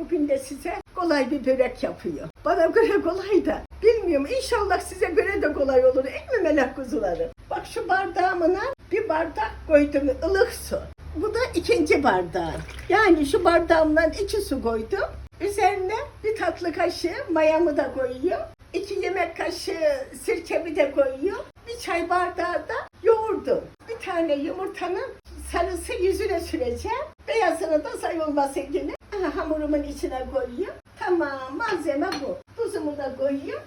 Bugün de size kolay bir börek yapıyor. Bana göre kolay da. Bilmiyorum inşallah size göre de kolay olur. Değil mi melek kuzuları? Bak şu bardağımına bir bardak koydum ılık su. Bu da ikinci bardağı. Yani şu bardağımdan iki su koydum. Üzerine bir tatlı kaşığı mayamı da koyuyorum. İki yemek kaşığı sirkemi de koyuyorum. Bir çay bardağı da yoğurdum. Bir tane yumurtanın sarısı yüzüne süreceğim. Beyazını da sayılması yine. Hamurumun içine koyuyorum. Tamam malzeme bu. Tuzumu da koyuyorum.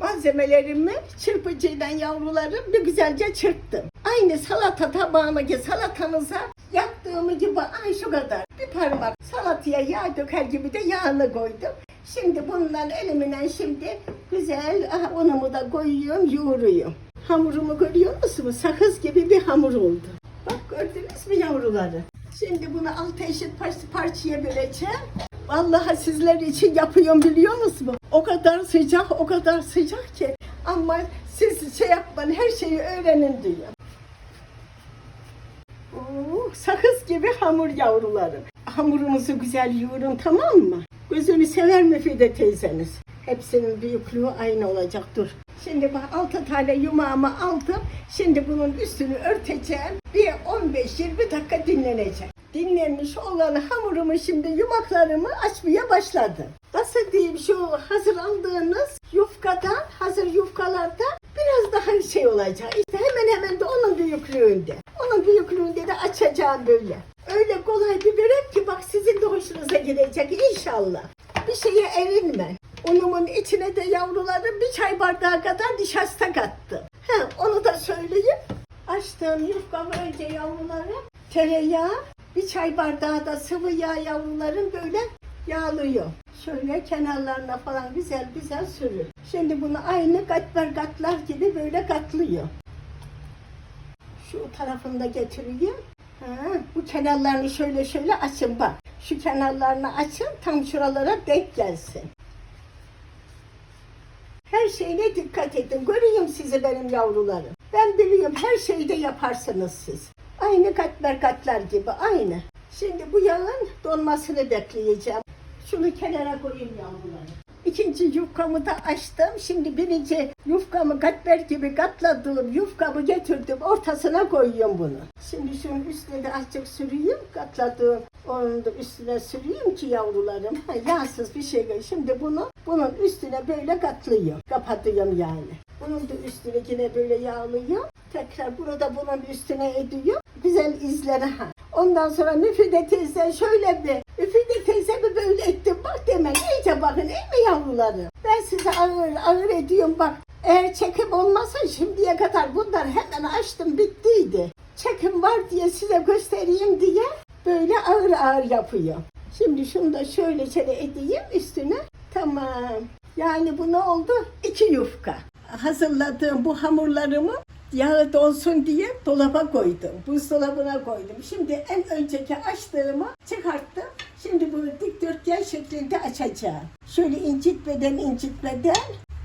Malzemelerimi çırpıcıyla yavrularım bir güzelce çırptım. Aynı salata tabağındaki salatanıza yaptığım gibi ay şu kadar. Bir parmak salataya yağ döker gibi de yağını koydum. Şimdi bundan elimle şimdi güzel aha, unumu da koyuyorum, yoğuruyorum. Hamurumu görüyor musunuz? Sakız gibi bir hamur oldu. Bak gördünüz mü yavruları? Şimdi bunu altı eşit par- parçaya böleceğim. Vallahi sizler için yapıyorum biliyor musunuz? O kadar sıcak, o kadar sıcak ki. Ama siz şey yapmayın, her şeyi öğrenin diyor. Sakız gibi hamur yavrularım. Hamurumuzu güzel yoğurun tamam mı? Gözünü sever mi Fide teyzeniz? Hepsinin büyüklüğü aynı olacak dur. Şimdi bak altı tane yumağımı aldım. Şimdi bunun üstünü örteceğim. Bir 15-20 dakika dinlenecek. Dinlenmiş olan hamurumu şimdi yumaklarımı açmaya başladım. Nasıl diyeyim şu hazır aldığınız yufkadan, hazır yufkalarda biraz daha şey olacak. İşte hemen hemen de onun büyüklüğünde. Onun büyüklüğünde de açacağım böyle. Öyle kolay bir börek ki bak sizin de hoşunuza gidecek inşallah. Bir şeye erinme. Unumun içine de yavrularım bir çay bardağı kadar nişasta kattım. He, onu da söyleyeyim. Açtığım yufkamı önce yavrularım tereyağı, bir çay bardağı da sıvı yağ yavrularım böyle yağlıyor. Şöyle kenarlarına falan güzel güzel sürür. Şimdi bunu aynı katlar katlar gibi böyle katlıyor. Şu tarafını da getireyim. Ha, bu kenarlarını şöyle şöyle açın bak. Şu kenarlarını açın tam şuralara denk gelsin. Şeyine dikkat edin. Göreyim sizi benim yavrularım. Ben biliyorum her şeyi de yaparsınız siz. Aynı katmer katlar gibi aynı. Şimdi bu yağın donmasını bekleyeceğim. Şunu kenara koyayım yavrularım. İkinci yufkamı da açtım. Şimdi birinci yufkamı katmer gibi katladığım yufkamı getirdim. Ortasına koyuyorum bunu. Şimdi şunun üstüne de azıcık süreyim. Katladığım onun da üstüne süreyim ki yavrularım. Yağsız bir şey. Şimdi bunu bunun üstüne böyle katlıyorum. Kapatıyorum yani. Bunun da üstüne yine böyle yağlıyorum. Tekrar burada bunun üstüne ediyorum. Güzel izleri ha. Ondan sonra Müfide teyze şöyle bir, Müfide teyze mi böyle ettim bak deme. İyice bakın iyi mi yavruları? Ben size ağır ağır ediyorum bak. Eğer çekim olmasa şimdiye kadar bunlar hemen açtım bittiydi. Çekim var diye size göstereyim diye böyle ağır ağır yapıyor. Şimdi şunu da şöyle şöyle edeyim üstüne. Tamam. Yani bu ne oldu? İki yufka. Hazırladığım bu hamurlarımı yağı donsun diye dolaba koydum. Buzdolabına koydum. Şimdi en önceki açtığımı çıkarttım. Şimdi bunu dikdörtgen şeklinde açacağım. Şöyle incitmeden incitmeden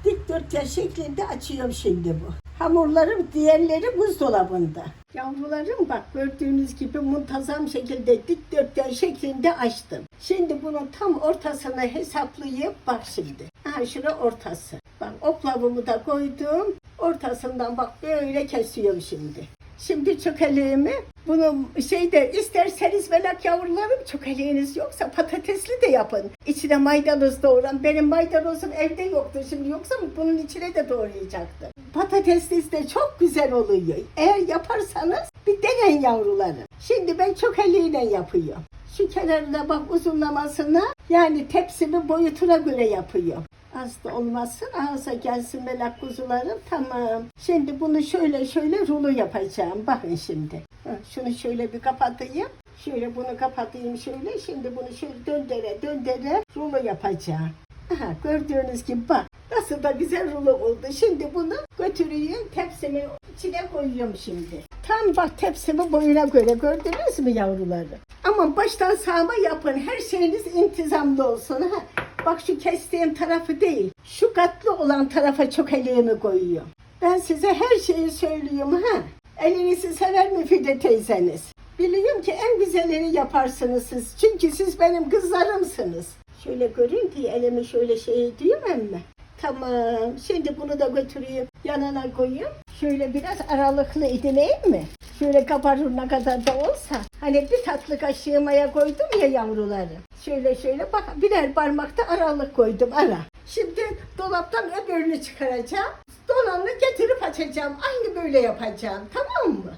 dikdörtgen şeklinde açıyorum şimdi bu. Hamurlarım diğerleri buzdolabında. Yavrularım bak gördüğünüz gibi muntazam şekilde dikdörtgen şeklinde açtım. Şimdi bunun tam ortasını hesaplayıp bak şimdi. Ha şura ortası. Bak oklavımı da koydum. Ortasından bak böyle kesiyorum şimdi. Şimdi çökeleğimi bunu şeyde isterseniz velak yavrularım çökeleğiniz yoksa patatesli de yapın. İçine maydanoz doğran. Benim maydanozum evde yoktu şimdi yoksa bunun içine de doğrayacaktım. Patatesli de çok güzel oluyor. Eğer yaparsanız bir deneyin yavrularım. Şimdi ben çökeleğiyle yapıyorum. Şu kenarına bak uzunlamasına yani tepsimin boyutuna göre yapıyorum. Da olmasın ağza gelsin melek kuzularım tamam. Şimdi bunu şöyle şöyle rulo yapacağım. Bakın şimdi. Şunu şöyle bir kapatayım. Şöyle bunu kapatayım şöyle. Şimdi bunu şöyle döndere döndere rulo yapacağım. Aha, gördüğünüz gibi bak. Nasıl da güzel rulo oldu. Şimdi bunu götürüyorum tepsimin içine koyuyorum şimdi. Tam bak tepsimi boyuna göre gördünüz mü yavruları? Ama baştan sağma yapın. Her şeyiniz intizamlı olsun. Ha. Bak şu kestiğim tarafı değil. Şu katlı olan tarafa çok elimi koyuyorum. Ben size her şeyi söylüyorum ha. Elinizi sever mi Fide teyzeniz? Biliyorum ki en güzelleri yaparsınız siz. Çünkü siz benim kızlarımsınız. Şöyle görün diye elimi şöyle şey ediyorum mi? Tamam. Şimdi bunu da götüreyim. Yanına koyayım. Şöyle biraz aralıklı idileyim mi? Şöyle kabarına kadar da olsa. Hani bir tatlı kaşığı maya koydum ya yavruları. Şöyle şöyle bak birer parmakta aralık koydum ara. Şimdi dolaptan öbürünü çıkaracağım. Donanını getirip açacağım. Aynı böyle yapacağım. Tamam mı?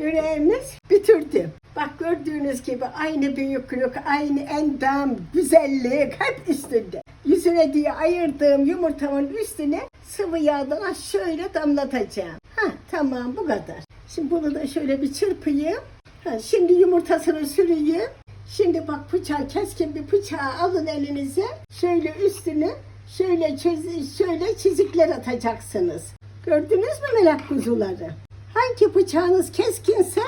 Böreğimiz bitirdim. Bak gördüğünüz gibi aynı büyüklük, aynı endam, güzellik hep üstünde. Yüzüne diye ayırdığım yumurtamın üstüne sıvı yağdan şöyle damlatacağım. Ha tamam bu kadar. Şimdi bunu da şöyle bir çırpayım. Ha, şimdi yumurtasını süreyim. Şimdi bak bıçağı keskin bir bıçağı alın elinize. Şöyle üstüne şöyle çiz, şöyle çizikler atacaksınız. Gördünüz mü melek kuzuları? Hangi bıçağınız keskinse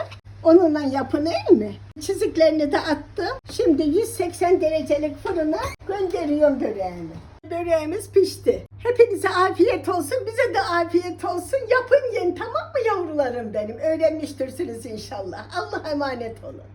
onunla yapın değil mi? Çiziklerini de attım. Şimdi 180 derecelik fırına gönderiyorum böreğimi. Böreğimiz pişti. Hepinize afiyet olsun, bize de afiyet olsun. Yapın yiyin tamam mı yavrularım benim? Öğrenmiştirsiniz inşallah. Allah'a emanet olun.